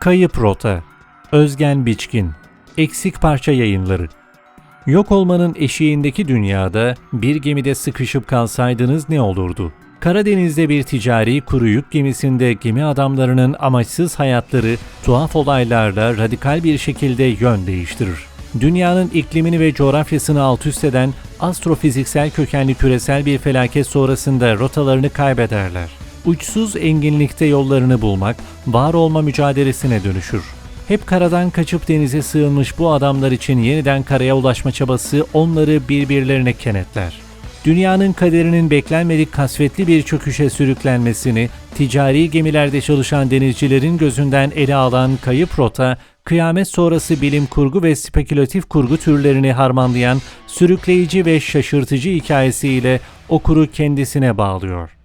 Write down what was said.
Kayıp Rota Özgen Biçkin Eksik Parça Yayınları Yok olmanın eşiğindeki dünyada bir gemide sıkışıp kalsaydınız ne olurdu? Karadeniz'de bir ticari kuru yük gemisinde gemi adamlarının amaçsız hayatları tuhaf olaylarla radikal bir şekilde yön değiştirir. Dünyanın iklimini ve coğrafyasını alt üst eden astrofiziksel kökenli küresel bir felaket sonrasında rotalarını kaybederler. Uçsuz enginlikte yollarını bulmak, var olma mücadelesine dönüşür. Hep karadan kaçıp denize sığınmış bu adamlar için yeniden karaya ulaşma çabası onları birbirlerine kenetler. Dünyanın kaderinin beklenmedik kasvetli bir çöküşe sürüklenmesini ticari gemilerde çalışan denizcilerin gözünden ele alan kayıp rota, kıyamet sonrası bilim kurgu ve spekülatif kurgu türlerini harmanlayan sürükleyici ve şaşırtıcı hikayesiyle okuru kendisine bağlıyor.